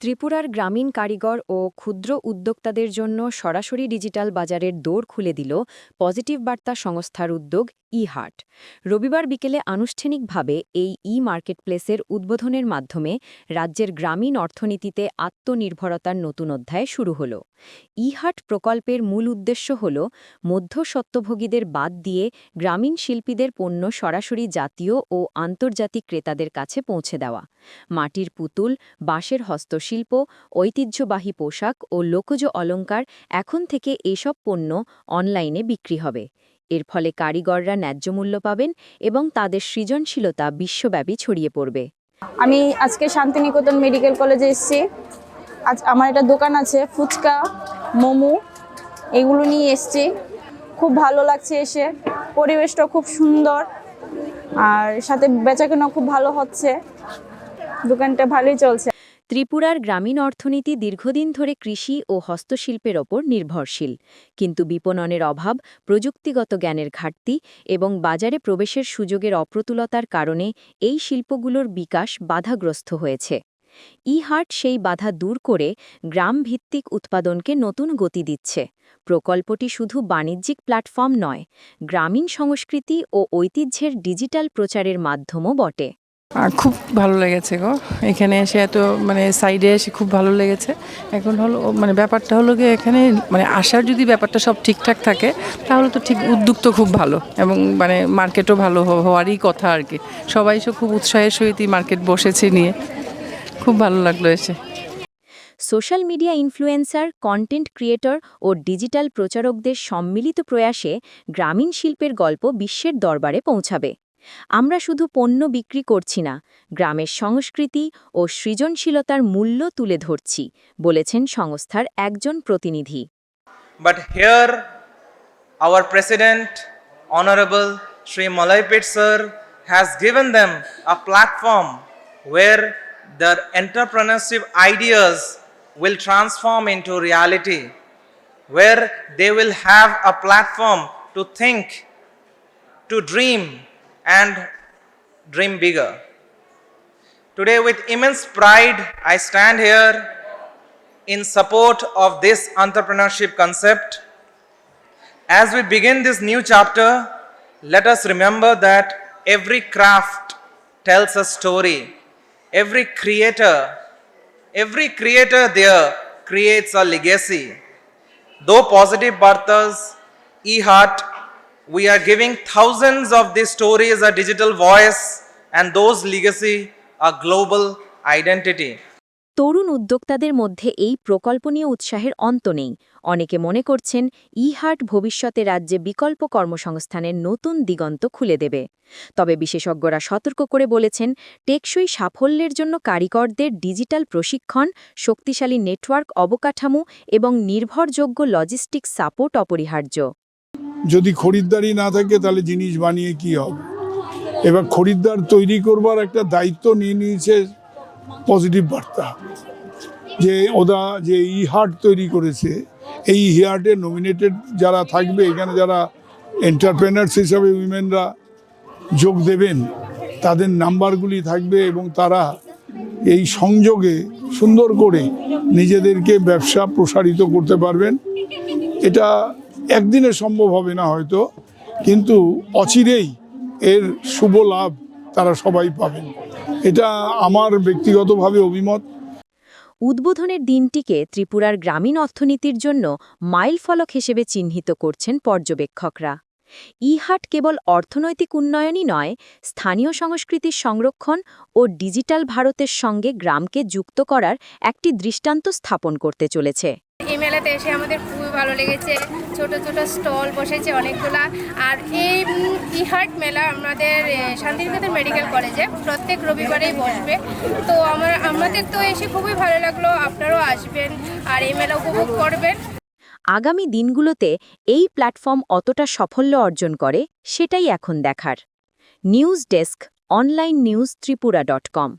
ত্রিপুরার গ্রামীণ কারিগর ও ক্ষুদ্র উদ্যোক্তাদের জন্য সরাসরি ডিজিটাল বাজারের দৌড় খুলে দিল পজিটিভ বার্তা সংস্থার উদ্যোগ ই হাট রবিবার বিকেলে আনুষ্ঠানিকভাবে এই ই মার্কেটপ্লেসের উদ্বোধনের মাধ্যমে রাজ্যের গ্রামীণ অর্থনীতিতে আত্মনির্ভরতার নতুন অধ্যায় শুরু হল। ই হাট প্রকল্পের মূল উদ্দেশ্য হল মধ্যস্বত্বভোগীদের বাদ দিয়ে গ্রামীণ শিল্পীদের পণ্য সরাসরি জাতীয় ও আন্তর্জাতিক ক্রেতাদের কাছে পৌঁছে দেওয়া। মাটির পুতুল, বাঁশের হস্তশিল্প, ঐতিহ্যবাহী পোশাক ও লোকজ অলংকার এখন থেকে এসব পণ্য অনলাইনে বিক্রি হবে। এর ফলে কারিগররা ন্যায্য মূল্য পাবেন এবং তাদের সৃজনশীলতা বিশ্বব্যাপী ছড়িয়ে পড়বে। আমি আজকে শান্তিনিকেতন মেডিকেল কলেজে এসেছি। আজ আমার একটা দোকান আছে, ফুচকা, মোমো, এগুলো নিয়ে এসেছি। খুব ভালো লাগছে এসে পরিবেশটা খুব সুন্দর, আর সাথে বেচাকেনা খুব ভালো হচ্ছে। দোকানটা ভালোই চলছে। ত্রিপুরার গ্রামীণ অর্থনীতি দীর্ঘদিন ধরে কৃষি ও হস্তশিল্পের ওপর নির্ভরশীল। কিন্তু বিপণনের অভাব, প্রযুক্তিগত জ্ঞানের ঘাটতি এবং বাজারে প্রবেশের সুযোগের অপ্রতুলতার কারণে এই শিল্পগুলোর বিকাশ বাধাগ্রস্ত হয়েছে। ই হাট সেই বাধা দূর করে গ্রাম ভিত্তিক উৎপাদনকে নতুন গতি দিচ্ছে। প্রকল্পটি শুধু বাণিজ্যিক প্ল্যাটফর্ম নয়, গ্রামীণ সংস্কৃতি ও ঐতিহ্যের ডিজিটাল প্রচারের মাধ্যমও বটে। খুব ভালো লেগেছে গো। এখানে এসে এত মানে সাইডে এসে খুব ভালো লেগেছে। এখন হলো মানে ব্যাপারটা হলো গিয়ে এখানে মানে আসার যদি ব্যাপারটা সব ঠিকঠাক থাকে, তাহলে তো ঠিক উদ্যোগ তো খুব ভালো এবং মানে মার্কেটও ভালো হও- হওয়ারই কথা আর কি। সবাই সব খুব উৎসাহের সহিতই মার্কেট বসেছে নিয়ে। খুব ভালো লাগল এসে। Social media influencer content creator ও ডিজিটাল প্রচারকদের সম্মিলিত প্রয়াসে গ্রামীণ শিল্পের গল্প বিশ্বের দরবারে পৌঁছাবে। আমরা শুধু পণ্য বিক্রি করছি না গ্রামের সংস্কৃতি ও সৃজনশীলতার মূল্য তুলে ধরছি বলেছেন সংস্থার একজন প্রতিনিধি। But here, our President, Honorable Sri Malaipit sir has given them a platform where their entrepreneurship ideas will transform into reality, where they will have a platform to think, to dream, and dream bigger. Today, with immense pride, I stand here in support of this entrepreneurship concept. As we begin this new chapter, let us remember that every craft tells a story. Every creator, every creator there creates a legacy. Though positive Bhartas, e-heart, we are giving thousands of these stories a digital voice and those legacy a global identity. তরুণ উদ্যোক্তাদের মধ্যে এই প্রকল্প নিয়ে উৎসাহের অন্ত নেই। অনেকে মনে করছেন, ইহাট ভবিষ্যতে রাজ্যে বিকল্প কর্মসংস্থানের নতুন দিগন্ত খুলে দেবে। তবে বিশেষজ্ঞরা সতর্ক করে বলেছেন, টেকসই সাফল্যের জন্য কারিগরদের ডিজিটাল প্রশিক্ষণ, শক্তিশালী নেটওয়ার্ক অবকাঠামো এবং নির্ভরযোগ্য লজিস্টিক সাপোর্ট অপরিহার্য। যদি খরিদ্দারি না থাকে, তাহলে জিনিস বানিয়ে কি হবে? এবার খরিদ্দার তৈরি করবার একটা দায়িত্ব নিয়ে নিয়েছে পজিটিভ বার্তা। যে ওরা যে ই হার্ট তৈরি করেছে, এই ই হার্টে নমিনেটেড যারা থাকবে, এখানে যারা এন্টারপ্রেনার্স হিসাবে উইমেনরা যোগ দেবেন, তাদের নাম্বারগুলি থাকবে এবং তারা এই সংযোগে সুন্দর করে নিজেদেরকে ব্যবসা প্রসারিত করতে পারবেন। এটা একদিনে সম্ভব হবে না হয়তো, কিন্তু অচিরেই এর শুভ লাভ তারা সবাই পাবেন। এটা আমার ব্যক্তিগতভাবে অভিমত। উদ্বোধনের দিনটিকে ত্রিপুরার গ্রামীণ অর্থনীতির জন্য মাইলফলক হিসেবে চিহ্নিত করছেন পর্যবেক্ষকরা। ইহাট কেবল অর্থনৈতিক উন্নয়নই নয়, স্থানীয় সংস্কৃতির সংরক্ষণ ও ডিজিটাল ভারতের সঙ্গে গ্রামকে যুক্ত করার একটি দৃষ্টান্ত স্থাপন করতে চলেছে। মেলাতে এসে আমাদের খুবই ভালো লেগেছে। ছোট ছোট স্টল বসেছে অনেকগুলা। আর এই ইহাট মেলা আমাদের শান্তিনিকেতন মেডিকেল কলেজে প্রত্যেক রবিবারেই বসবে। তো আমার, আমাদের তো এসে খুবই ভালো লাগল, আপনারাও আসবেন আর এই মেলা উপভোগ করবেন। আগামী দিনগুলোতে এই প্ল্যাটফর্ম অতটা সাফল্য অর্জন করে, সেটাই এখন দেখার। News desk, online news Tripura dot com.